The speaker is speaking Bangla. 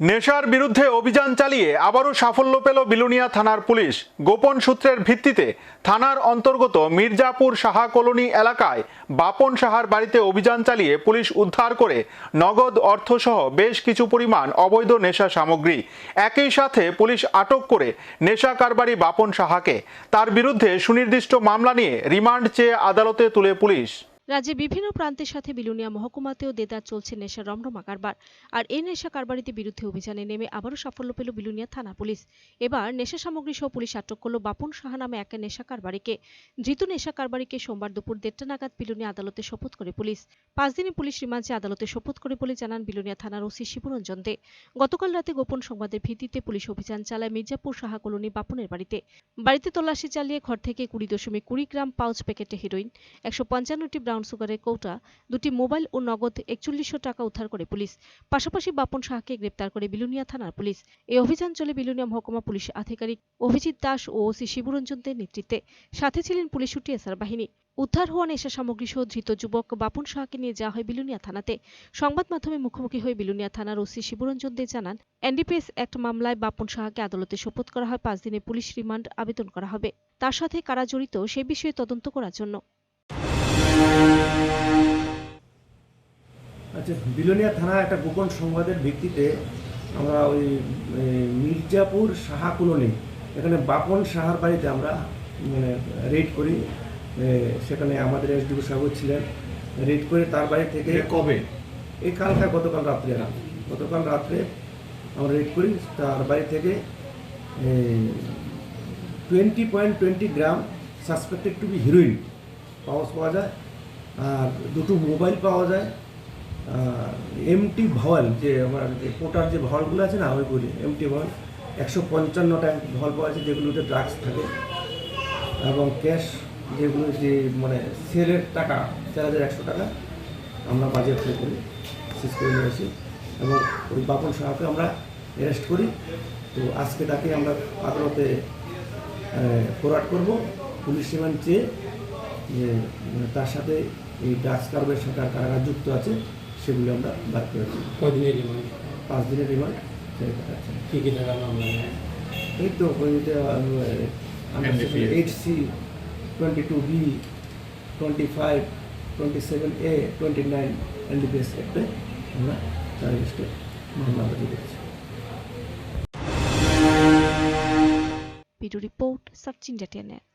নেশার বিরুদ্ধে অভিযান চালিয়ে আবারও সাফল্য পেল বিলুনিয়া থানার পুলিশ। গোপন সূত্রের ভিত্তিতে থানার অন্তর্গত মির্জাপুর সাহা কলোনি এলাকায় বাপন সাহার বাড়িতে অভিযান চালিয়ে পুলিশ উদ্ধার করে নগদ অর্থসহ বেশ কিছু পরিমাণ অবৈধ নেশা সামগ্রী একই সাথে পুলিশ আটক করে নেশা কারবারি বাপন সাহাকে। তার বিরুদ্ধে সুনির্দিষ্ট মামলা নিয়ে রিমান্ড চেয়ে আদালতে তুলে পুলিশ। রাজ্যে বিভিন্ন প্রান্তের সাথে বিলুনিয়া মহকুমাতেও দেদার চলছে নেশার রমরমা কারবার। আর এই নেশা কারবারিতে বিরুদ্ধে অভিযানে নেমে আবারও সাফল্য পেল বিলুনিয়া থানা পুলিশ। এবার নেশা সামগ্রী সহ পুলিশ আটক করল বাপন সাহা নামে এক নেশা কারবারিকে। ধৃত নেশা কারবারিকে সোমবার দুপুর দেড়টা নাগাদ বিলুনিয়া আদালতে শপথ করে পুলিশ। পাঁচ দিনে পুলিশ রিমান্ডে আদালতে শপথ করে বলে জানান বিলুনিয়া থানার ওসি শিবরঞ্জন দে। গতকাল রাতে গোপন সংবাদের ভিত্তিতে পুলিশ অভিযান চালায় মির্জাপুর সাহা কলোনি বাপনের বাড়িতে। বাড়িতে তল্লাশি চালিয়ে ঘর থেকে কুড়ি দশমিক কুড়ি গ্রাম পাউচ প্যাকেটে হেরোইন, একশো পঞ্চান্নটি ব্রাউন সুগারের কৌটা, দুটি মোবাইল ও নগদ একচল্লিশশো টাকা উদ্ধার করে পুলিশ। পাশাপাশি বাপন শাহকে গ্রেপ্তার করে বিলুনিয়া থানার পুলিশ। এই অভিযান চলে বিলুনিয়া মহকুমা পুলিশ আধিকারিক অভিজিৎ দাস ও ওসি শিবরঞ্জনদের নেতৃত্বে। সাথে ছিলেন পুলিশ ছুটি এসআর বাহিনী। উদ্ধার হওয়া নেশা সামগ্রী সহ ধৃত যুবক বাপন শাহকে নিয়ে যাওয়া হয় বিলুনিয়া থানাতে। সংবাদ মাধ্যমে মুখোমুখি হয়ে বিলুনিয়া থানার ওসি শিবরঞ্জন দে জানান, এনডিপিএস অ্যাক্ট মামলায় বাপন শাহকে আদালতে শপথ করা হয় পাঁচ দিনে পুলিশ রিমান্ড আবেদন করা হবে। তার সাথে কারা জড়িত সে বিষয়ে তদন্ত করার জন্য। আচ্ছা বিলোনিয়া থানা একটা গোপন সংবাদের ভিত্তিতে আমরা ওই মির্জাপুর সাহা কলোনি এখানে বাপন সাহার বাড়িতে আমরা মানে রেড করি। সেখানে আমাদের এস এসডিও সাহেব ছিলেন। রেড করে তার বাড়ি থেকে কবে? এই কালকা গতকাল রাত্রে না গতকাল রাত্রে আমরা রেড করি। তার বাড়ি থেকে twenty point twenty gram suspected to be heroin পাওয়া পাওয়া যায়, আর দুটো মোবাইল পাওয়া যায় এমটি ভল যে আমার যে কোটার যে ভলগুলো আছে না ওইগুলি এমটি ভল, একশো পঞ্চান্নটা ভাওয়াল পাওয়া যায়, যেগুলোতে ড্রাগস থাকে। এবং ক্যাশ যেগুলো যে মানে সেলের টাকা, চার হাজার একশো টাকা, আমরা বাজেয়াপ্ত করি, শেষ করে নিয়ে আসি। এবং ওই বাপন সাহাকে আমরা অ্যারেস্ট করি। তো আজকে তাকে আমরা আদালতে ফরওয়ার্ড করব। পুলিশ রিমান্ড চেয়ে তার সাথে এই ড্রাগস কারবের সাথে আর কারা কারা যুক্ত আছে সেগুলো আমরা বাদ করেছি। কদিনের রিমান্ড পাঁচ দিনের রিমান্ড ছেড়ে পাঠাচ্ছি কি কি টাকা মামলা এই তো ওইটা eight C twenty two B twenty five twenty seven A twenty nine NDPS অ্যাক্টে আমরা তার লিস্টে মামলা করেছি ভিডিও রিপোর্ট ইন্ডিয়া টেনের